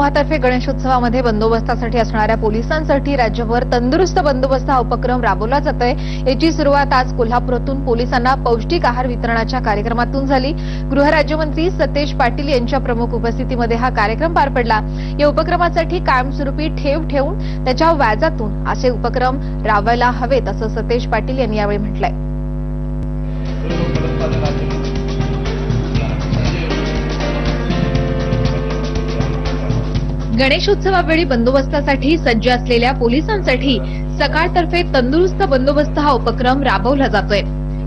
समूहातर्फे गणेशोत्सवामध्ये बंदोबस्तासाठी असणाऱ्या पोलिसांसाठी राज्यभर तंदुरुस्त बंदोबस्त हा उपक्रम राबवला जातोय. याची सुरुवात आज कोल्हापुरातून पोलिसांना पौष्टिक आहार वितरणाच्या कार्यक्रमातून झाली. गृहराज्यमंत्री सतेज पाटील यांच्या प्रमुख उपस्थितीमध्ये हा कार्यक्रम पार पडला. या उपक्रमासाठी कायमस्वरूपी ठेव ठेवून त्याच्या व्याजातून असे उपक्रम राबवायला हवेत असं सतेज पाटील यांनी यावेळी म्हटलंय. गणेशोत्सवावेळी बंदोबस्तासाठी सज्ज असलेल्या पोलिसांसाठी सकाळतर्फे तंदुरुस्त बंदोबस्त हा उपक्रम राबवला जातोय.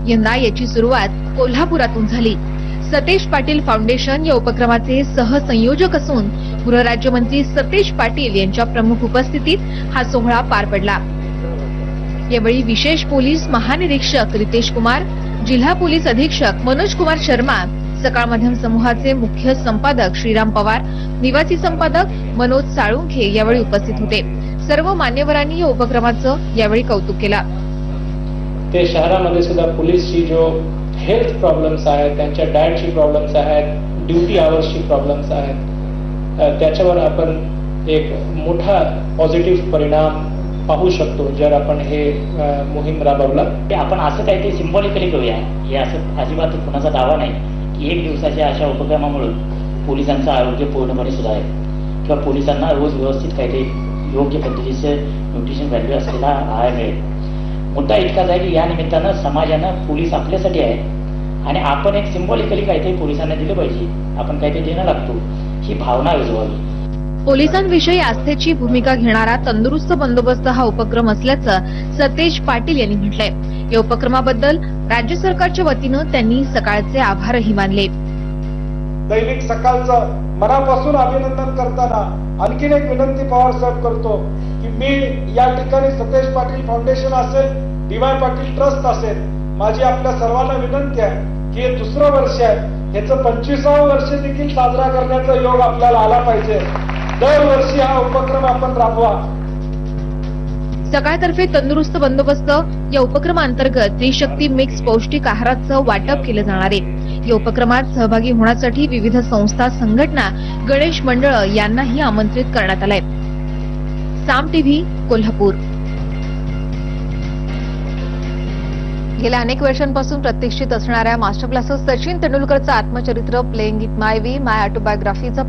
यंदा याची सुरुवात कोल्हापुरातून झाली. सतेज पाटील फाउंडेशन या उपक्रमाचे सहसंयोजक असून गृहराज्यमंत्री सतेज पाटील यांच्या प्रमुख उपस्थितीत हा सोहळा पार पडला. यावेळी विशेष पोलीस महानिरीक्षक रितेश कुमार जिल्हा पोलीस अधीक्षक मनोज कुमार शर्मा सकाळ माध्यम समूहाचे मुख्य संपादक श्रीराम पवार निवासी संपादक मनोज साळुंखे यावेळी उपस्थित होते. सर्व मान्यवरांनी या उपक्रमाचं यावेळी कौतुक केलं. ते शहरामध्ये सुद्धा पोलीसची जो हेल्थ प्रॉब्लेम्स आहेत त्यांच्या डाएटची प्रॉब्लेम्स आहेत ड्युटी आवर्सची प्रॉब्लेम्स आहेत त्याच्यावर आपण एक मोठा पॉझिटिव्ह परिणाम पाहू शकतो जर आपण हे मोहीम राबवला. की आपण असं काहीतरी सिम्बॉलिकली करूया हे असं अजिबात कुणाचा दावा नाही. की एक दिवसाच्या अशा उपक्रमामुळे पोलिसांचं आरोग्य पूर्णपणे सुधारेल. किंवा पोलिसांना रोज व्यवस्थित काहीतरी योग्य पद्धतीचं न्यूट्रिशन व्हॅल्यू असलेला आहार मिळेल. मुद्दा इतकाच आहे की या निमित्तानं समाजानं पोलीस आपल्यासाठी आहे. आणि आपण एक सिम्बॉलिकली काहीतरी पोलिसांना दिलं पाहिजे. आपण काहीतरी देणं लागतो. ही भावना रुजवावी. पोलिसांविषयी आस्थेची भूमिका घेणारा तंदुरुस्त बंदोबस्त हा उपक्रम असल्याचं सतेज पाटील यांनी म्हटलंय. या उपक्रमाबद्दल राज्य सरकारच्या वतीनं त्यांनी सकाळचे आभारही मानले. दैनिक सकाळचं मनापासून अभिनंदन करताना आणखीन एक विनंती पवार साहेब करतो की मी या ठिकाणी सतेज पाटील फाउंडेशन असेल डीवाय पाटील ट्रस्ट असेल माझी आपल्या सर्वांना विनंती आहे की हे दुसरं वर्ष आहे. ह्याचं पंचवीसावं वर्ष देखील साजरा करण्याचा योग आपल्याला आला पाहिजे. दरवर्षी हा उपक्रम आपण राबवा. सकाळतर्फे तंदुरुस्त बंदोबस्त. या उपक्रमांतर्गत त्रिशक्ती मिक्स पौष्टिक आहाराचं वाटप केलं जाणार आहे. या उपक्रमात सहभागी होण्यासाठी विविध संस्था संघटना गणेश मंडळ यांनाही आमंत्रित करण्यात आलंय. साम टीव्ही कोल्हापूर. गेल्या अनेक वर्षांपासून प्रतिष्ठित असणाऱ्या मास्टर क्लासेस सचिन तेंडुलकरचं आत्मचरित्र playing it my way my ऑटोबायोग्राफीचा